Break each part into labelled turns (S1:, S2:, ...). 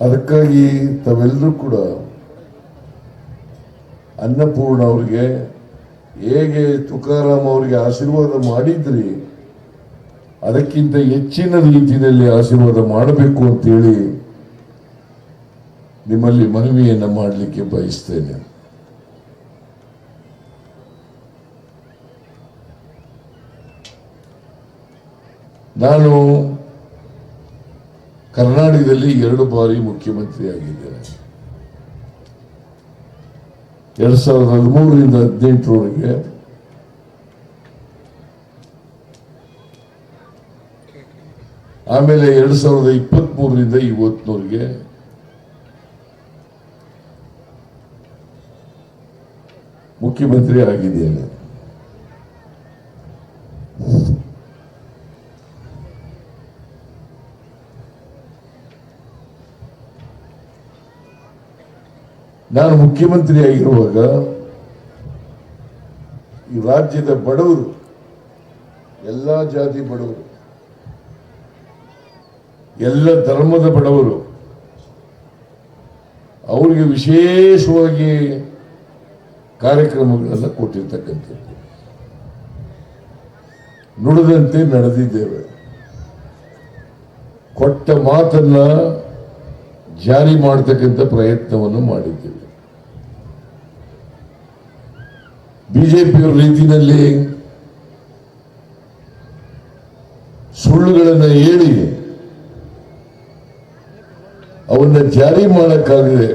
S1: ಅದಕ್ಕಾಗಿ ತಾವೆಲ್ಲರೂ ಕೂಡ ಅನ್ನಪೂರ್ಣ ಅವರಿಗೆ, ಹೇಗೆ ತುಕಾರಾಮ್ ಅವರಿಗೆ ಆಶೀರ್ವಾದ ಮಾಡಿದ್ರಿ ಅದಕ್ಕಿಂತ ಹೆಚ್ಚಿನ ರೀತಿಯಲ್ಲಿ ಆಶೀರ್ವಾದ ಮಾಡಬೇಕು ಅಂತೇಳಿ ನಿಮ್ಮಲ್ಲಿ ಮನವಿಯನ್ನು ಮಾಡಲಿಕ್ಕೆ ಬಯಸ್ತೇನೆ. ನಾನು ಕರ್ನಾಟಕದಲ್ಲಿ ಎರಡು ಬಾರಿ ಮುಖ್ಯಮಂತ್ರಿ ಆಗಿದ್ದೇನೆ ಎರಡ್ ಸಾವಿರದ ಹದಿಮೂರರಿಂದ ಹದಿನೆಂಟರವರೆಗೆ. ಆಮೇಲೆ ಎರಡ್ ಸಾವಿರದ ಇಪ್ಪತ್ತ್ ಮೂರರಿಂದ ಇವತ್ತಿನವರೆಗೆ ಮುಖ್ಯಮಂತ್ರಿ ಆಗಿದ್ದೇನೆ ನಾನು ಮುಖ್ಯಮಂತ್ರಿ ಆಗಿರುವಾಗ ಈ ರಾಜ್ಯದ ಬಡವರು, ಎಲ್ಲ ಜಾತಿ ಬಡವರು, ಎಲ್ಲ ಧರ್ಮದ ಬಡವರು, ಅವರಿಗೆ ವಿಶೇಷವಾಗಿ ಕಾರ್ಯಕ್ರಮಗಳನ್ನು ಕೊಟ್ಟಿರ್ತಕ್ಕಂಥದ್ದು. ನುಡಿದಂತೆ ನಡೆದಿದ್ದೇವೆ. ಕೊಟ್ಟ ಮಾತನ್ನ ಜಾರಿ ಮಾಡತಕ್ಕಂಥ ಪ್ರಯತ್ನವನ್ನು ಮಾಡಿದ್ದೇವೆ. ಬಿಜೆಪಿಯವರ ರೀತಿಯಲ್ಲಿ ಸುಳ್ಳುಗಳನ್ನು ಹೇಳಿ ಅವನ್ನ ಜಾರಿ ಮಾಡಕ್ಕಾಗದೆ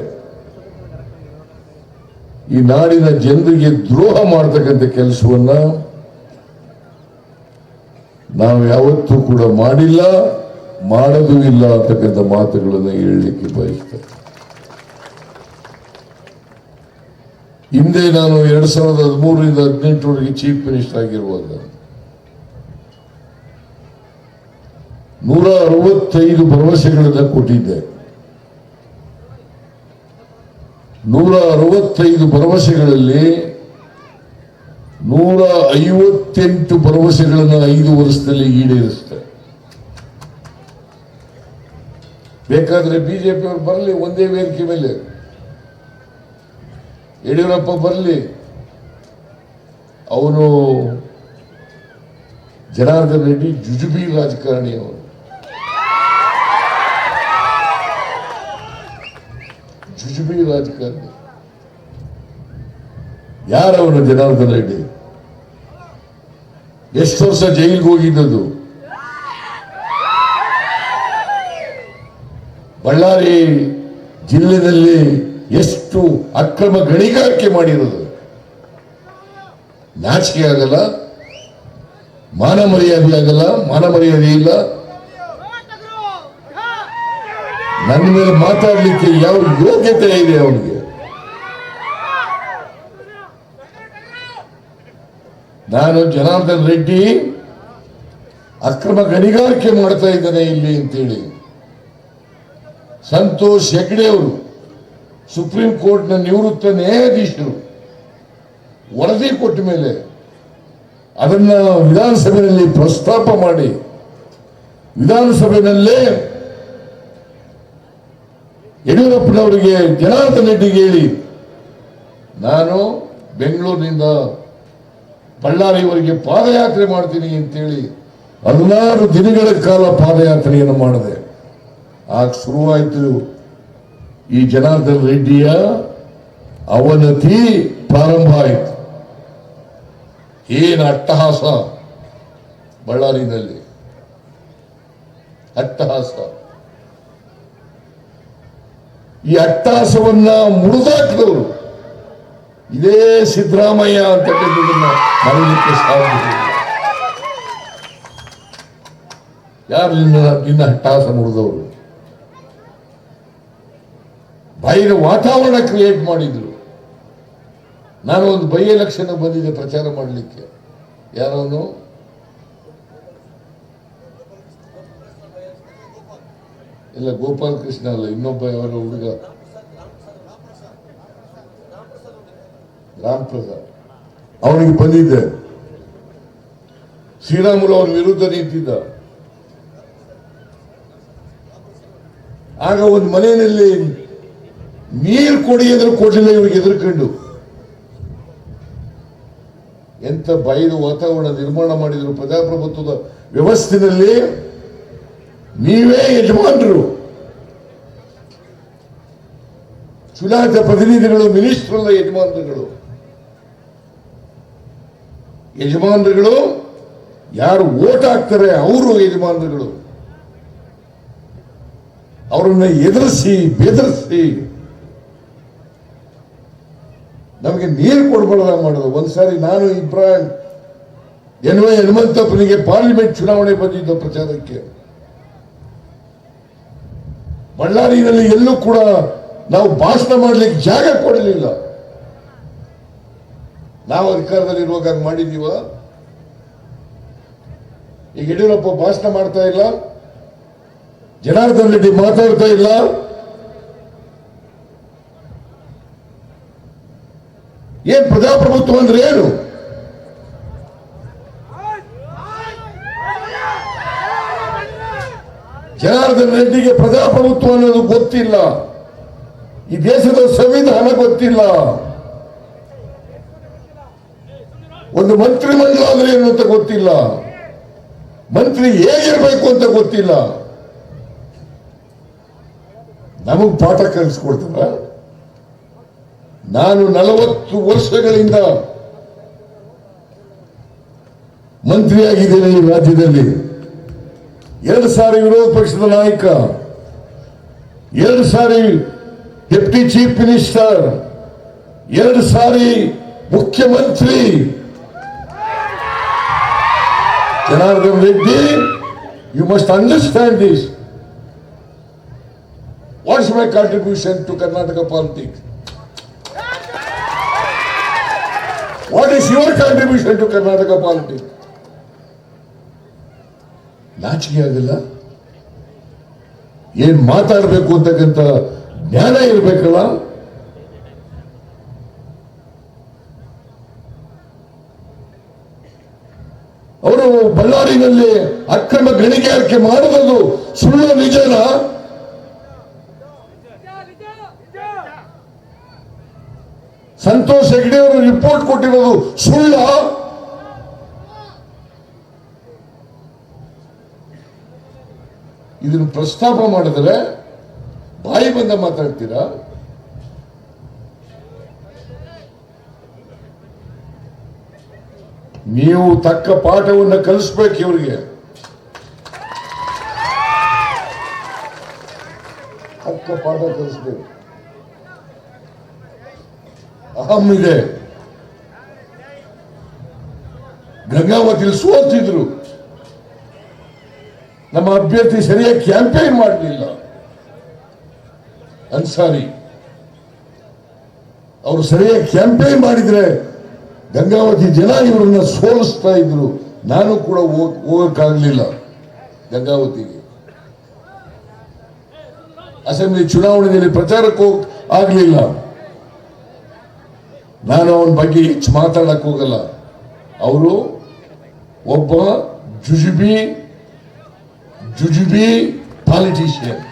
S1: ಈ ನಾಡಿನ ಜನರಿಗೆ ದ್ರೋಹ ಮಾಡತಕ್ಕಂಥ ಕೆಲಸವನ್ನ ನಾವು ಯಾವತ್ತೂ ಕೂಡ ಮಾಡಿಲ್ಲ, ಮಾಡೋದು ಇಲ್ಲ ಅಂತಕ್ಕಂಥ ಮಾತುಗಳನ್ನು ಹೇಳಲಿಕ್ಕೆ ಬಯಸ್ತೇನೆ. ಹಿಂದೆ ನಾನು ಎರಡ್ ಸಾವಿರದ ಹದಿಮೂರರಿಂದ ಹದಿನೆಂಟರವರೆಗೆ ಚೀಫ್ ಮಿನಿಸ್ಟರ್ ಆಗಿರುವಾಗ ನೂರ ಅರವತ್ತೈದು ಭರವಸೆಗಳನ್ನು ಕೊಟ್ಟಿದ್ದೆ. ನೂರ ಅರವತ್ತೈದು ಭರವಸೆಗಳಲ್ಲಿ ನೂರ ಐವತ್ತೆಂಟು ಭರವಸೆಗಳನ್ನು ಐದು ವರ್ಷದಲ್ಲಿ ಈಡೇರಿಸಿದೆ. ಬೇಕಾದ್ರೆ ಬಿಜೆಪಿ ಅವರು ಬರಲಿ, ಒಂದೇ ವೇದಿಕೆ ಮೇಲೆ. ಯಡಿಯೂರಪ್ಪ ಬರಲಿ. ಅವನು ಜನಾರ್ದನ್ ರೆಡ್ಡಿ ಜುಜುಬಿ ರಾಜಕಾರಣಿ ಅವನು. ಜುಜುಬಿ ರಾಜಕಾರಣಿ. ಯಾರವನು ಜನಾರ್ದನ್ ರೆಡ್ಡಿ? ಎಷ್ಟು ವರ್ಷ ಜೈಲಿಗೆ ಹೋಗಿದ್ದದು ಬಳ್ಳಾರಿ ಜಿಲ್ಲೆಯಲ್ಲಿ ಎಷ್ಟು ಅಕ್ರಮ ಗಣಿಗಾರಿಕೆ ಮಾಡಿರೋದು. ನಾಚಿಕೆ ಆಗಲ್ಲ, ಮಾನ ಮರ್ಯಾದೆ ಆಗಲ್ಲ, ಮಾನ ಮರ್ಯಾದೆ ಇಲ್ಲ. ನನ್ನ ಮೇಲೆ ಮಾತಾಡಲಿಕ್ಕೆ ಯಾವ ಯೋಗ್ಯತೆ ಇದೆ ಅವನಿಗೆ? ನಾನು ಜನಾರ್ದನ್ ರೆಡ್ಡಿ ಅಕ್ರಮ ಗಣಿಗಾರಿಕೆ ಮಾಡ್ತಾ ಇದ್ದಾನೆ ಇಲ್ಲಿ ಅಂತೇಳಿ. ಸಂತೋಷ್ ಹೆಗ್ಡೆ ಅವರು ಸುಪ್ರೀಂ ಕೋರ್ಟ್ನ ನಿವೃತ್ತ ನ್ಯಾಯಾಧೀಶರು ವರದಿ ಕೊಟ್ಟ ಮೇಲೆ ಅದನ್ನ ವಿಧಾನಸಭೆಯಲ್ಲಿ ಪ್ರಸ್ತಾಪ ಮಾಡಿ ವಿಧಾನಸಭೆಯಲ್ಲೇ ಯಡಿಯೂರಪ್ಪನವರಿಗೆ ಜನಾರ್ದನ್ ರೆಡ್ಡಿಗೆ ಹೇಳಿ, ನಾನು ಬೆಂಗಳೂರಿನಿಂದ ಬಳ್ಳಾರಿವರೆಗೆ ಪಾದಯಾತ್ರೆ ಮಾಡ್ತೀನಿ ಅಂತೇಳಿ ಹದಿನಾರು ದಿನಗಳ ಕಾಲ ಪಾದಯಾತ್ರೆಯನ್ನು ಮಾಡಿದೆ. ಆಗ ಶುರುವಾಯಿತು ಈ ಜನಾರ್ದನ್ ರೆಡ್ಡಿಯ ಅವನತಿ ಪ್ರಾರಂಭ ಆಯಿತು. ಏನು ಅಟ್ಟಹಾಸ ಬಳ್ಳಾರಿನಲ್ಲಿ? ಅಟ್ಟಹಾಸ. ಈ ಅಟ್ಟಹಾಸವನ್ನ ಮುರಿದಾಕಿದವರು. ಇದೇ ಸಿದ್ದರಾಮಯ್ಯ ಅಂತಕ್ಕಂಥದನ್ನ ಮರೀಲಿಕ್ಕೆ ಸಾಧ್ಯ. ಯಾರು ನಿನ್ನ ನಿನ್ನ ಅಟ್ಟಹಾಸ ಬಾಯಿನ ವಾತಾವರಣ ಕ್ರಿಯೇಟ್ ಮಾಡಿದ್ರು. ನಾನು ಒಂದು ಬೈ ಎಲೆಕ್ಷನ್ ಬಂದಿದ್ದೆ ಪ್ರಚಾರ ಮಾಡಲಿಕ್ಕೆ. ಯಾರೋನು ಇಲ್ಲ, ಗೋಪಾಲ್ ಕೃಷ್ಣ ಅಲ್ಲ, ಇನ್ನೊಬ್ಬ ಯಾರೋ ಹುಡುಗ. ರಾಮ್ ಪ್ರಸಾದ್ ಅವನಿಗೆ ಬಂದಿದ್ದೆ. ಶ್ರೀರಾಮುಲು ಅವನ ವಿರುದ್ಧ ನಿಂತಿದ್ದ. ಆಗ ಒಂದು ಮನೆಯಲ್ಲಿ ನೀರು ಕೊಡಿ ಅಂದ್ರೆ ಕೊಡಲಿಲ್ಲ ಇವ್ರಿಗೆ ಎದುರ್ಕೊಂಡು ಎಂತ ಬಯಲು ವಾತಾವರಣ ನಿರ್ಮಾಣ ಮಾಡಿದ್ರು ಪ್ರಜಾಪ್ರಭುತ್ವದ ವ್ಯವಸ್ಥೆಯಲ್ಲಿ ನೀವೇ ಯಜಮಾನರು. ಚುನಾಯಿತ ಪ್ರತಿನಿಧಿಗಳು, ಮಿನಿಸ್ಟ್ರಲ್ಲ ಯಜಮಾನರುಗಳು. ಯಜಮಾನರುಗಳು ಯಾರು ಓಟ್ ಹಾಕ್ತಾರೆ ಅವರು ಯಜಮಾನರುಗಳು. ಅವರನ್ನ ಎದುರಿಸಿ, ಬೆದರಿಸಿ. ನಮಗೆ ನೀರು ಕೊಡ್ಬಾರ್ದ ಮಾಡೋದು. ಒಂದ್ಸಾರಿ ನಾನು ಇಬ್ರಾಹಿಂ ಎನ್ ವೈ ಹನುಮಂತಪ್ಪನಿಗೆ ಪಾರ್ಲಿಮೆಂಟ್ ಚುನಾವಣೆ ಬಂದಿದ್ದ ಪ್ರಚಾರಕ್ಕೆ. ಬಳ್ಳಾರಿಯಲ್ಲಿ ಎಲ್ಲೂ ಕೂಡ ನಾವು ಭಾಷಣ ಮಾಡ್ಲಿಕ್ಕೆ ಜಾಗ ಕೊಡಲಿಲ್ಲ. ನಾವು ಅಧಿಕಾರದಲ್ಲಿರುವಾಗ ಮಾಡಿದೀವ? ಈಗ ಯಡಿಯೂರಪ್ಪ ಭಾಷಣ ಮಾಡ್ತಾ ಇಲ್ಲ. ಜನಾರ್ದನ್ ರೆಡ್ಡಿ ಮಾತಾಡ್ತಾ ಇಲ್ಲ. ಏನ್ ಪ್ರಜಾಪ್ರಭುತ್ವ ಅಂದ್ರೆ ಏನು? ಜನಾರ್ದನ್ ರೆಡ್ಡಿಗೆ ಪ್ರಜಾಪ್ರಭುತ್ವ ಅನ್ನೋದು ಗೊತ್ತಿಲ್ಲ. ಈ ದೇಶದ ಸಂವಿಧಾನ ಗೊತ್ತಿಲ್ಲ. ಒಂದು ಮಂತ್ರಿ ಮಂಡಲ ಅಂದ್ರೆ ಏನು ಅಂತ ಗೊತ್ತಿಲ್ಲ. ಮಂತ್ರಿ ಹೇಗಿರ್ಬೇಕು ಅಂತ ಗೊತ್ತಿಲ್ಲ. ನಮಗ್ ಪಾಠ ಕಲಿಸ್ಕೊಡ್ತಾರ? ನಾನು ನಲವತ್ತು ವರ್ಷಗಳಿಂದ ಮಂತ್ರಿಯಾಗಿದ್ದೇನೆ ಈ ರಾಜ್ಯದಲ್ಲಿ. ಎರಡು ಸಾರಿ ವಿರೋಧ ಪಕ್ಷದ ನಾಯಕ, ಎರಡು ಸಾರಿ ಡೆಪ್ಟಿ ಚೀಫ್ ಮಿನಿಸ್ಟರ್, ಎರಡು ಸಾರಿ ಮುಖ್ಯಮಂತ್ರಿ. Janardhan Reddy you must understand this what's my contribution to Karnataka politics what is your contribution to Karnataka politics ನಾಚಿಕೆ ಆಗಿಲ್ಲ. ಏನ್ ಮಾತಾಡಬೇಕು ಅಂತಕ್ಕಂಥ ಜ್ಞಾನ ಇರಬೇಕಲ್ಲ? ಅವರು ಬಳ್ಳಾರಿನಲ್ಲಿ ಅಕ್ರಮ ಗಣಿಗಾರಿಕೆ ಮಾಡುವುದು ಸುಳ್ಳು ನಿಜನ? ಸಂತೋಷ್ ಹೆಗ್ಡೆ ಅವರು ರಿಪೋರ್ಟ್ ಕೊಟ್ಟಿರೋದು ಸುಳ್ಳ? ಇದನ್ನು ಪ್ರಸ್ತಾಪ ಮಾಡಿದರೆ ಬಾಯಿ ಬಂದ ಮಾತಾಡ್ತೀರಾ? ನೀವು ತಕ್ಕ ಪಾಠವನ್ನು ಕಲಿಸ್ಬೇಕು ಇವರಿಗೆ. ತಕ್ಕ ಪಾಠ ಕಲಿಸ್ಬೇಕು. ಅಹಂ ಇದೆ. ಸೋತಿದ್ರು ನಮ್ಮ ಅಭ್ಯರ್ಥಿ ಸರಿಯಾಗಿ ಕ್ಯಾಂಪೇನ್ ಮಾಡಲಿಲ್ಲ. ಅನ್ಸಾರಿ, ಅವರು ಸರಿಯಾಗಿ ಕ್ಯಾಂಪೇನ್ ಮಾಡಿದ್ರೆ ಗಂಗಾವತಿ ಜನ ಇವರನ್ನ ಸೋಲಿಸ್ತಾ ಇದ್ರು. ನಾನು ಕೂಡ ಹೋಗಕ್ಕಾಗಲಿಲ್ಲ ಗಂಗಾವತಿಗೆ. ಅಸೆಂಬ್ಲಿ ಚುನಾವಣೆಯಲ್ಲಿ ಪ್ರಚಾರಕ್ಕೂ ಆಗ್ಲಿಲ್ಲ. ನಾನು ಅವನ ಬಗ್ಗೆ ಹೆಚ್ಚು ಮಾತಾಡಕ್ ಹೋಗಲ್ಲ. ಅವರು ಒಬ್ಬ ಜುಜುಬಿ ಜುಜುಬಿ ಪಾಲಿಟಿಷಿಯನ್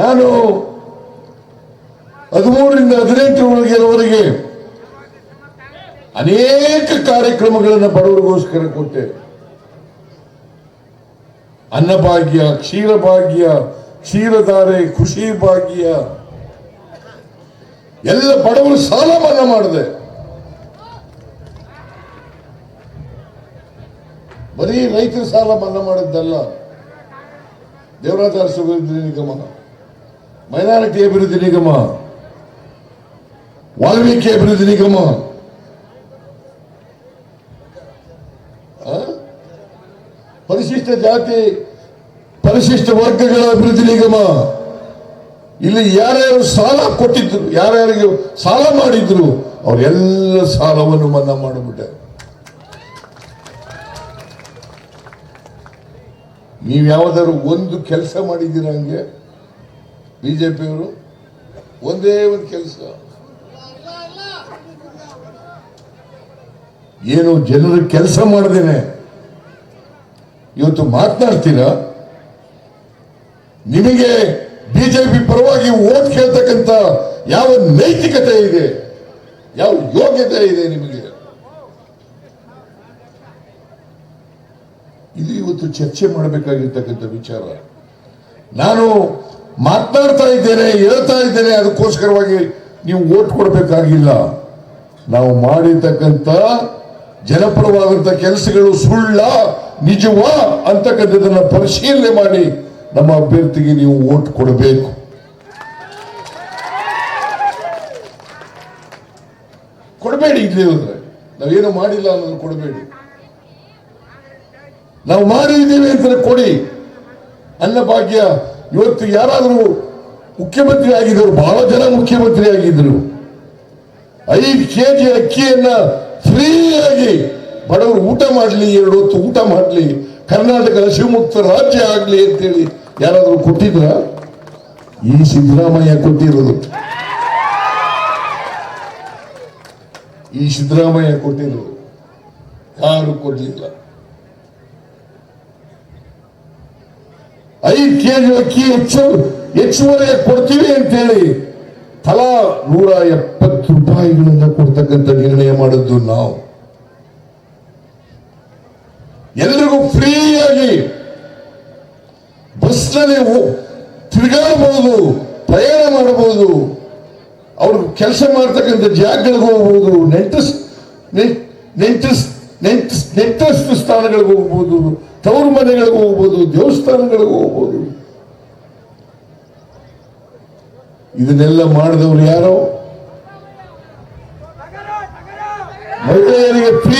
S1: ನಾನು ಹದಿಮೂರರಿಂದ ಹದಿನೆಂಟರವರೆಗೆ ಅನೇಕ ಕಾರ್ಯಕ್ರಮಗಳನ್ನು ಬಡವರಿಗೋಸ್ಕರ ಕೊಟ್ಟೆ. ಅನ್ನಭಾಗ್ಯ ಕ್ಷೀರಭಾಗ್ಯ ಕ್ಷೀರಧಾರೆ ಖುಷಿ ಭಾಗ್ಯ ಎಲ್ಲ ಬಡವರು ಸಾಲ ಮನ್ನಾ ಮಾಡಿದೆ ಬರೀ ರೈತರ ಸಾಲ ಮನ್ನಾ ಮಾಡಿದ್ದಲ್ಲ ದೇವರಾಜ ಅರಸು ಅಭಿವೃದ್ಧಿ ನಿಗಮ ಮೈನಾರಿಟಿ ಅಭಿವೃದ್ಧಿ ನಿಗಮ ವಾಲ್ಮೀಕಿ ಅಭಿವೃದ್ಧಿ ನಿಗಮ ಪರಿಶಿಷ್ಟ ಜಾತಿ, ಪರಿಶಿಷ್ಟ ವರ್ಗಗಳ ಅಭಿವೃದ್ಧಿ ನಿಗಮ. ಇಲ್ಲಿ ಯಾರ್ಯಾರು ಸಾಲ ಕೊಟ್ಟಿದ್ರು, ಯಾರ್ಯಾರಿಗೆ ಸಾಲ ಮಾಡಿದ್ರು, ಅವರೆಲ್ಲ ಸಾಲವನ್ನು ಮನ್ನಾ ಮಾಡಿಬಿಟ್ಟೆ. ನೀವು ಯಾವ್ದಾದ್ರು ಒಂದು ಕೆಲಸ ಮಾಡಿದ್ದೀರ ಹಂಗೆ? ಬಿಜೆಪಿಯವರು? ಒಂದೇ ಒಂದು ಕೆಲಸ. ಏನು, ಜನರು ಕೆಲಸ ಮಾಡದೇನೆ? ಇವತ್ತು ಮಾತನಾಡ್ತೀರಾ? ನಿಮಗೆ ಬಿಜೆಪಿ ಪರವಾಗಿ ಓಟ್ ಕೇಳ್ತಕ್ಕಂಥ ಯಾವ ನೈತಿಕತೆ ಇದೆ? ಯಾವ ಯೋಗ್ಯತೆ ಇದೆ ನಿಮಗೆ? ಇದು ಇವತ್ತು ಚರ್ಚೆ ಮಾಡಬೇಕಾಗಿರ್ತಕ್ಕಂಥ ವಿಚಾರ. ನಾನು ಮಾತನಾಡ್ತಾ ಇದ್ದೇನೆ, ಹೇಳ್ತಾ ಇದ್ದೇನೆ, ಅದಕ್ಕೋಸ್ಕರವಾಗಿ ನೀವು ಓಟ್ ಕೊಡಬೇಕಾಗಿಲ್ಲ. ನಾವು ಮಾಡಿರ್ತಕ್ಕಂಥ ಜನಪರವಾದಂಥ ಕೆಲಸಗಳು ಸುಳ್ಳ. ನಿಜವಾ ಅಂತಕ್ಕಂಥದ್ದನ್ನ ಪರಿಶೀಲನೆ ಮಾಡಿ ನಮ್ಮ ಅಭ್ಯರ್ಥಿಗೆ ನೀವು ಓಟ್ ಕೊಡಬೇಕು. ಕೊಡಬೇಡಿ ಇಲ್ಲಿ ಹೋದ್ರೆ. ನಾವೇನು ಮಾಡಿಲ್ಲ ಅನ್ನೋದು ಕೊಡಬೇಡಿ. ನಾವು ಮಾಡಿದ್ದೇವೆ ಅಂತ ಕೊಡಿ. ಅನ್ನಭಾಗ್ಯ ಇವತ್ತು ಯಾರಾದರೂ ಮುಖ್ಯಮಂತ್ರಿ ಆಗಿದ್ದರು, ಬಹಳ ಜನ ಮುಖ್ಯಮಂತ್ರಿ ಆಗಿದ್ರು ಐದು ಕೆಜಿ ಅಕ್ಕಿಯನ್ನ ಫ್ರೀಯಾಗಿ ಬಡವರು ಊಟ ಮಾಡಲಿ, ಎರಡು ಹೊತ್ತು ಊಟ ಮಾಡಲಿ ಕರ್ನಾಟಕ ಶಿವಮುಕ್ತ ರಾಜ್ಯ ಆಗಲಿ ಅಂತೇಳಿ ಯಾರಾದರೂ ಕೊಟ್ಟಿದ್ರ? ಈ ಸಿದ್ದರಾಮಯ್ಯ ಕೊಟ್ಟಿರೋದು. ಈ ಸಿದ್ದರಾಮಯ್ಯ ಕೊಟ್ಟಿರೋದು. ಯಾರು ಕೊಡ್ಲಿಲ್ಲ. ಐದು ಕೆಜಿ ಅಕ್ಕಿ ಹೆಚ್ಚು, ಹೆಚ್ಚುವರಿ ಕೊಡ್ತೀವಿ ಅಂತೇಳಿ ತಲಾ ನೂರ ಎಪ್ಪತ್ತು ರೂಪಾಯಿಗಳನ್ನ ಕೊಡ್ತಕ್ಕಂಥ ನಿರ್ಣಯ ಮಾಡಿದ್ದು ನಾವು. ಎಲ್ರಿಗೂ ಫ್ರೀಯಾಗಿ ಬಸ್ನಲ್ಲಿ ತಿರುಗಾಡಬಹುದು ಪ್ರಯಾಣ ಮಾಡಬಹುದು ಅವ್ರಿಗೆ ಕೆಲಸ ಮಾಡ್ತಕ್ಕಂಥ ಜಾಗಗಳಿಗೆ ಹೋಗ್ಬೋದು, ನೆಂಟಸ್ ನೆಂಟಸ್ ನೆಂಟಸ್ ನೆಂಟಸ್ತು ಸ್ಥಾನಗಳಿಗೆ ಹೋಗ್ಬೋದು, ತವರು ಮನೆಗಳಿಗೆ ಹೋಗ್ಬೋದು, ದೇವಸ್ಥಾನಗಳಿಗೆ ಹೋಗ್ಬೋದು. ಇದನ್ನೆಲ್ಲ ಮಾಡಿದವರು ಯಾರೋ? ಮಹಿಳೆಯರಿಗೆ ಫ್ರೀಯಾಗಿ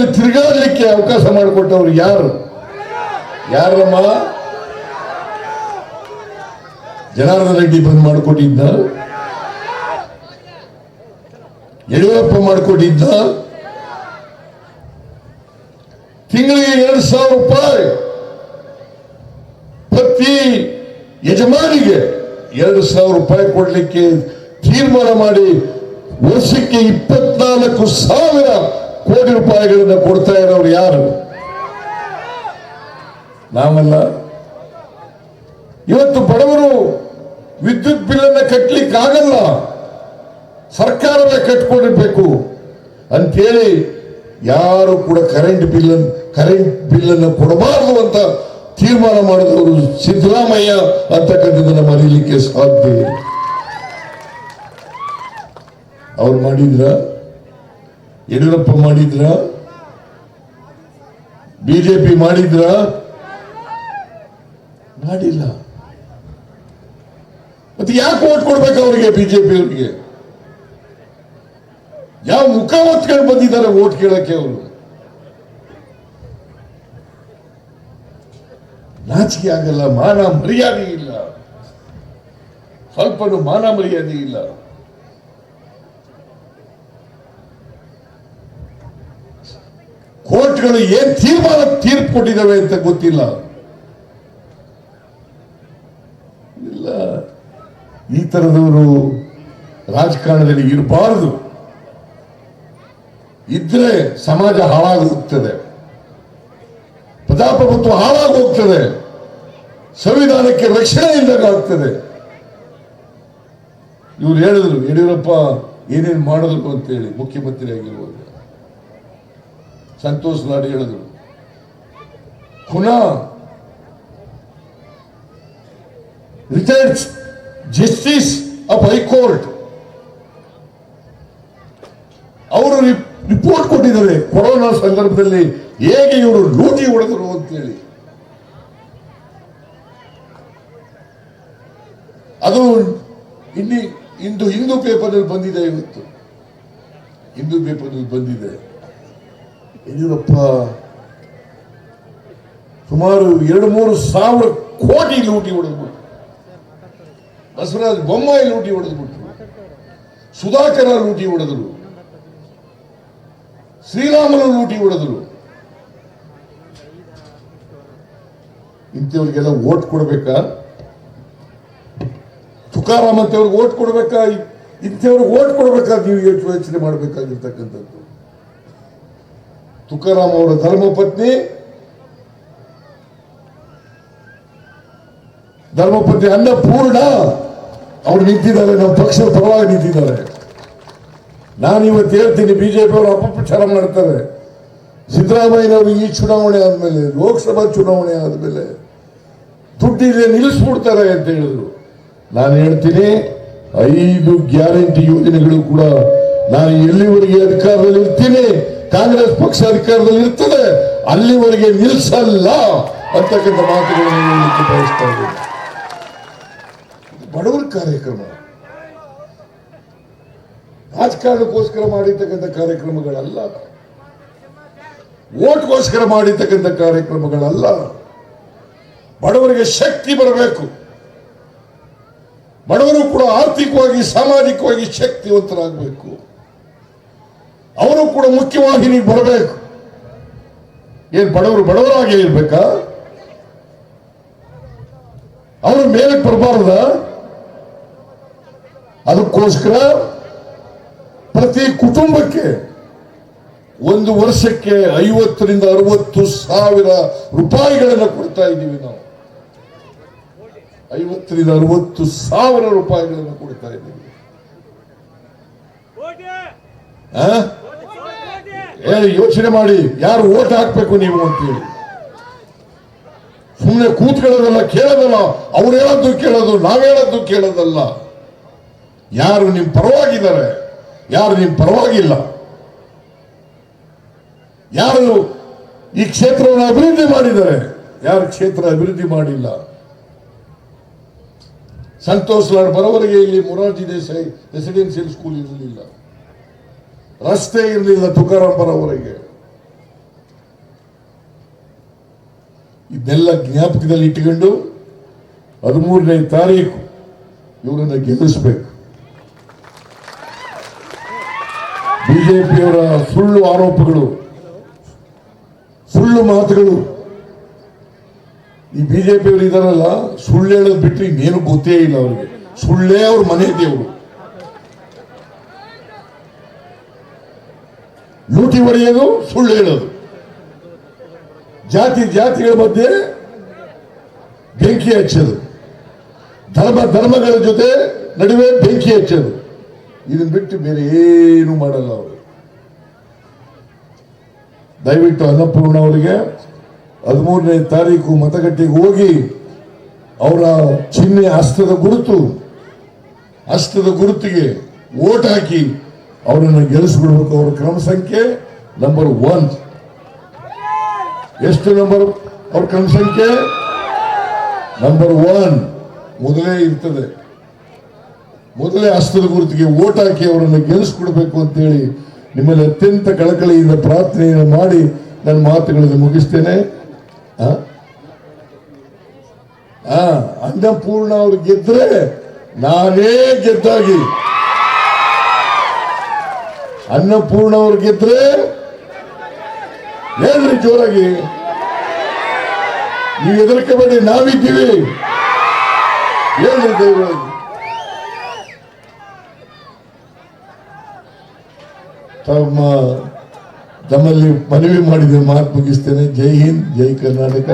S1: ಬಸ್ನಲ್ಲಿ ತಿರುಗಾಡಲಿಕ್ಕೆ ಅವಕಾಶ ಮಾಡಿಕೊಟ್ಟವರು ಯಾರು? ಯಾರಮ್ಮ ಜನಾರ್ದನ ರೆಡ್ಡಿ ಬಂದ್ ಮಾಡಿಕೊಟ್ಟಿದ್ದ? ಯಡಿಯೂರಪ್ಪ ಮಾಡಿಕೊಟ್ಟಿದ್ದ? ತಿಂಗಳಿಗೆ ಎರಡು ಸಾವಿರ ರೂಪಾಯಿ ಪ್ರತಿ ಯಜಮಾನಿಗೆ ಎರಡು ಸಾವಿರ ರೂಪಾಯಿ ಕೊಡಲಿಕ್ಕೆ ತೀರ್ಮಾನ ಮಾಡಿ ವರ್ಷಕ್ಕೆ ಇಪ್ಪತ್ನಾಲ್ಕು ಸಾವಿರ ಕೋಟಿ ರೂಪಾಯಿಗಳನ್ನ ಕೊಡ್ತಾ ಇರೋರು ಯಾರು? ನಾವೆಲ್ಲ ಇವತ್ತು ಬಡವರು ವಿದ್ಯುತ್ ಬಿಲ್ ಅನ್ನ ಕಟ್ಟಲಿಕ್ಕೆ ಆಗಲ್ಲ. ಸರ್ಕಾರವೇ ಕಟ್ಕೊಂಡಿರ್ಬೇಕು. ಅಂತೇಳಿ ಯಾರು ಕೂಡ ಕರೆಂಟ್ ಬಿಲ್ ಕರೆಂಟ್ ಬಿಲ್ ಅನ್ನು ಕೊಡಬಾರದು ಅಂತ ತೀರ್ಮಾನ ಮಾಡಿದವರು ಸಿದ್ದರಾಮಯ್ಯ ಅಂತಕ್ಕಂಥದ್ದನ್ನು ಮರೀಲಿಕ್ಕೆ ಸಾಧ್ಯ. ಅವ್ರು ಮಾಡಿದ್ರ ಯಡಿಯೂರಪ್ಪ ಮಾಡಿದ್ರ? ಬಿಜೆಪಿ ಮಾಡಿದ್ರ? ಮಾಡಿಲ್ಲ. ಮತ್ತೆ ಯಾಕೆ ಓಟ್ ಕೊಡ್ಬೇಕು ಅವರಿಗೆ ಬಿಜೆಪಿ ಅವರಿಗೆ? ಯಾವ ಮುಖ ಹೊತ್ಕೊಂಡು ಬಂದಿದ್ದಾರೆ ಓಟ್ ಕೇಳಕ್ಕೆ ಅವರು? ನಾಚಿಕೆ ಆಗಲ್ಲ, ಮಾನ ಮರ್ಯಾದೆ ಇಲ್ಲ. ಸ್ವಲ್ಪನೂ ಮಾನ ಮರ್ಯಾದೆ ಇಲ್ಲ. ಕೋರ್ಟ್ಗಳು ಏನ್ ತೀರ್ಮಾನ ತೀರ್ಪು ಕೊಟ್ಟಿದ್ದಾವೆ ಅಂತ ಗೊತ್ತಿಲ್ಲ. ಇಲ್ಲ. ಈ ತರದವರು ರಾಜಕಾರಣದಲ್ಲಿ ಇರಬಾರದು. ಇದ್ರೆ ಸಮಾಜ ಹಾಳಾಗಿ ಹೋಗ್ತದೆ ಪ್ರಜಾಪ್ರಭುತ್ವ ಹಾಳಾಗಿ ಹೋಗ್ತದೆ ಸಂವಿಧಾನಕ್ಕೆ ರಕ್ಷಣೆ ಇಲ್ಲದಾಗ್ತದೆ. ಇವ್ರು ಹೇಳಿದ್ರು, ಯಡಿಯೂರಪ್ಪ ಏನೇನು ಅಂತ ಅಂತೇಳಿ ಮುಖ್ಯಮಂತ್ರಿ ಆಗಿರುವಾಗ ಸಂತೋಷ್ ಲಾಡ್ ಹೇಳಿದ್ರು. ಪುನಃ retired justice of high court ಅವರು ರಿಪೋರ್ಟ್ ಕೊಟ್ಟಿದ್ದಾರೆ. ಕೊರೋನಾ ಸಂದರ್ಭದಲ್ಲಿ ಹೇಗೆ ಇವರು ಲೂಟಿ ಹೊಡೆದರು ಅಂತೇಳಿ. ಅದು ಇಲ್ಲಿ ಇಂದು ಹಿಂದೂ ಪೇಪರ್ ಬಂದಿದೆ ಇವತ್ತು. ಹಿಂದೂ ಪೇಪರ್ ಬಂದಿದೆ. ಯಡಿಯೂರಪ್ಪ, ಸುಮಾರು ಎರಡು ಮೂರು ಸಾವಿರ ಕೋಟಿ ಲೂಟಿ ಹೊಡೆದ್ಬಿಟ್ರು. ಬಸವರಾಜ ಬೊಮ್ಮಾಯಿ ಲೂಟಿ ಹೊಡೆದ್ಬಿಟ್ರು. ಸುಧಾಕರ ಲೂಟಿ ಹೊಡೆದರು. ಶ್ರೀರಾಮನ ಲೂಟಿ ಹೊಡೆದರು. ಇಂಥವ್ರಿಗೆಲ್ಲ ಓಟ್ ಕೊಡ್ಬೇಕಾ? ತುಕಾರಾಮ್ ಅಂತವ್ರಿಗೆ ಓಟ್ ಕೊಡ್ಬೇಕಾ? ಇಂಥವ್ರಿಗೆ ಓಟ್ ಕೊಡ್ಬೇಕಾ? ನೀವು ಯೋಚನೆ ಮಾಡಬೇಕಾಗಿರ್ತಕ್ಕಂಥದ್ದು. ತುಕಾರಾಮ್ ಅವರ ಧರ್ಮಪತ್ನಿ ಧರ್ಮಪತ್ನಿ ಅನ್ನಪೂರ್ಣ, ಅವ್ರು ನಿಂತಿದ್ದಾರೆ, ನಮ್ಮ ಪಕ್ಷದ ಪರವಾಗಿ ನಿಂತಿದ್ದಾರೆ. ನಾನು ಇವತ್ತು ಹೇಳ್ತೀನಿ, ಬಿಜೆಪಿ ಅವರು ಅಪಪ್ರಚಾರ ಮಾಡ್ತಾರೆ. ಸಿದ್ದರಾಮಯ್ಯನವರು ಈ ಚುನಾವಣೆ ಆದ್ಮೇಲೆ, ಲೋಕಸಭಾ ಚುನಾವಣೆ ಆದ್ಮೇಲೆ ದುಡ್ಡಿದೆ ನಿಲ್ಲಿಸ್ಬಿಡ್ತಾರೆ ಅಂತ ಹೇಳಿದ್ರು. ನಾನು ಹೇಳ್ತೀನಿ, ಐದು ಗ್ಯಾರಂಟಿ ಯೋಜನೆಗಳು ಕೂಡ ನಾನು ಎಲ್ಲಿವರೆಗೆ ಅಧಿಕಾರದಲ್ಲಿ ಇರ್ತೀನಿ ಕಾಂಗ್ರೆಸ್ ಪಕ್ಷ ಅಧಿಕಾರದಲ್ಲಿ ಇರ್ತದೆ, ಅಲ್ಲಿವರೆಗೆ ನಿಲ್ಸಲ್ಲ ಅಂತಕ್ಕಂಥ ಮಾತುಗಳನ್ನು ಹೇಳಲಿಕ್ಕೆ ಬಯಸ್ತಾ ಇದ್ದೀನಿ. ಬಡವರ ಕಾರ್ಯಕ್ರಮ. ರಾಜಕಾರಣಕ್ಕೋಸ್ಕರ ಮಾಡಿರ್ತಕ್ಕಂಥ ಕಾರ್ಯಕ್ರಮಗಳಲ್ಲ. ಓಟ್ಗೋಸ್ಕರ ಮಾಡಿರ್ತಕ್ಕಂಥ ಕಾರ್ಯಕ್ರಮಗಳಲ್ಲ. ಬಡವರಿಗೆ ಶಕ್ತಿ ಬರಬೇಕು. ಬಡವರು ಕೂಡ ಆರ್ಥಿಕವಾಗಿ, ಸಾಮಾಜಿಕವಾಗಿ ಶಕ್ತಿವಂತರಾಗಬೇಕು. ಅವರು ಕೂಡ ಮುಖ್ಯವಾಹಿನಿಗೆ ಬರಬೇಕು. ಏನ್ ಬಡವರು ಬಡವರಾಗಿ ಇರ್ಬೇಕಾ? ಅವರು ಮೇಲೆ ಬರಬಾರ್ದ? ಅದಕ್ಕೋಸ್ಕರ ಪ್ರತಿ ಕುಟುಂಬಕ್ಕೆ ಒಂದು ವರ್ಷಕ್ಕೆ ಐವತ್ತರಿಂದ ಅರವತ್ತು ಸಾವಿರ ರೂಪಾಯಿಗಳನ್ನು ಕೊಡ್ತಾ ಇದ್ದೀವಿ ನಾವು. ಐವತ್ತರಿಂದ ಅರವತ್ತು ಸಾವಿರ ರೂಪಾಯಿಗಳನ್ನು ಕೊಡ್ತಾ ಇದ್ದೀವಿ. ಯೋಚನೆ ಮಾಡಿ, ಯಾರು ಓಟ್ ಹಾಕ್ಬೇಕು ನೀವು ಅಂತೇಳಿ ಸುಮ್ಮನೆ ಕೂತ್ಕೊಳ್ಳೋದಲ್ಲ, ಕೇಳೋದಲ್ಲ, ಅವ್ರು ಹೇಳದ್ದು ಕೇಳೋದು, ನಾವ್ ಹೇಳದ್ದು ಕೇಳೋದಲ್ಲ. ಯಾರು ನಿಮ್ ಪರವಾಗಿದ್ದಾರೆ? ಯಾರು ನಿಮ್ ಪರವಾಗಿಲ್ಲ? ಯಾರು ಈ ಕ್ಷೇತ್ರವನ್ನು ಅಭಿವೃದ್ಧಿ ಮಾಡಿದ್ದಾರೆ? ಯಾರು ಕ್ಷೇತ್ರ ಅಭಿವೃದ್ಧಿ ಮಾಡಿಲ್ಲ? ಸಂತೋಷ್ ಲಾಡ್ ಬರೋವರೆಗೆ ಇಲ್ಲಿ ಮೊರಾರ್ಜಿ ದೇಸಾಯಿ ರೆಸಿಡೆನ್ಸಿಯಲ್ ಸ್ಕೂಲ್ ಇರಲಿಲ್ಲ. ರಸ್ತೆ ಇರಲಿಲ್ಲ ತುಕಾರಾಂ ಇದೆಲ್ಲ ಜ್ಞಾಪಕದಲ್ಲಿ ಇಟ್ಟುಕೊಂಡು ಹದಿಮೂರನೇ ತಾರೀಕು ಇವರನ್ನ ಗೆಲ್ಲಿಸಬೇಕು. ಬಿಜೆಪಿಯವರ ಸುಳ್ಳು ಆರೋಪಗಳು, ಸುಳ್ಳು ಮಾತುಗಳು. ಈ ಬಿಜೆಪಿಯವರು ಇದಾರಲ್ಲ ಸುಳ್ಳು ಹೇಳೋದು ಬಿಟ್ಟರೆ ಇನ್ನೇನು ಗೊತ್ತೇ ಇಲ್ಲ ಅವರಿಗೆ. ಸುಳ್ಳೇ ಅವ್ರ ಮನೆ ದೇವರು. ಲೂಟಿ ಹೊಡೆಯೋದು ಸುಳ್ಳು ಹೇಳೋದು. ಜಾತಿ ಜಾತಿಗಳ ಮಧ್ಯೆ ಬೆಂಕಿ ಹಚ್ಚೋದು. ಧರ್ಮ ಧರ್ಮಗಳ ಜೊತೆ ನಡುವೆ ಬೆಂಕಿ ಹಚ್ಚೋದು. ಇದನ್ನ ಬಿಟ್ಟು ಬೇರೆ ಏನು ಮಾಡಲ್ಲ ಅವರು. ದಯವಿಟ್ಟು ಅನ್ನಪೂರ್ಣ ಅವರಿಗೆ ಹದಿಮೂರನೇ ತಾರೀಕು ಮತಗಟ್ಟೆಗೆ ಹೋಗಿ ಅವರ ಚಿಹ್ನೆ ಹಸ್ತದ ಗುರುತು, ಹಸ್ತದ ಗುರುತಿಗೆ ಓಟ್ ಹಾಕಿ ಅವರನ್ನು ಗೆಲ್ಲಿಸ್ಬಿಡ್ಬೇಕು ಅವರ ಕ್ರಮ ಸಂಖ್ಯೆ ನಂಬರ್ ಒನ್ ಎಷ್ಟು ನಂಬರ್ ಅವ್ರ ಕ್ರಮ ಸಂಖ್ಯೆ? ನಂಬರ್ ಒನ್ ಮೊದಲೇ ಇರ್ತದೆ. ಮೊದಲೇ ಹಸ್ತದ ಗುರುತಿಗೆ ಓಟ್ ಹಾಕಿ ಅವರನ್ನು ಗೆಲ್ಲಿಸ್ಕೊಡ್ಬೇಕು ಅಂತೇಳಿ ನಿಮ್ಮಲ್ಲಿ ಅತ್ಯಂತ ಕಳಕಳಿಯಿಂದ ಪ್ರಾರ್ಥನೆಯನ್ನು ಮಾಡಿ ನನ್ನ ಮಾತುಗಳನ್ನು ಮುಗಿಸ್ತೇನೆ. ಅನ್ನಪೂರ್ಣ ಅವ್ರು ಗೆದ್ರೆ ನಾನೇ ಗೆದ್ದಾಗಿ. ಅನ್ನಪೂರ್ಣ ಅವ್ರು ಗೆದ್ರೆ ಹೇಳ್ರಿ ಜೋರಾಗಿ? ನೀವು ಹೆದರ್ಕೋಬೇಡಿ ನಾವಿದ್ದೀವಿ. ಹೇಳ್ರಿ ದಯವಾಗಿ ತಮ್ಮ ತಮ್ಮಲ್ಲಿ ಮನವಿ ಮಾಡಿದ ಮಾತು ಮುಗಿಸ್ತೇನೆ. ಜೈ ಹಿಂದ್, ಜೈ ಕರ್ನಾಟಕ.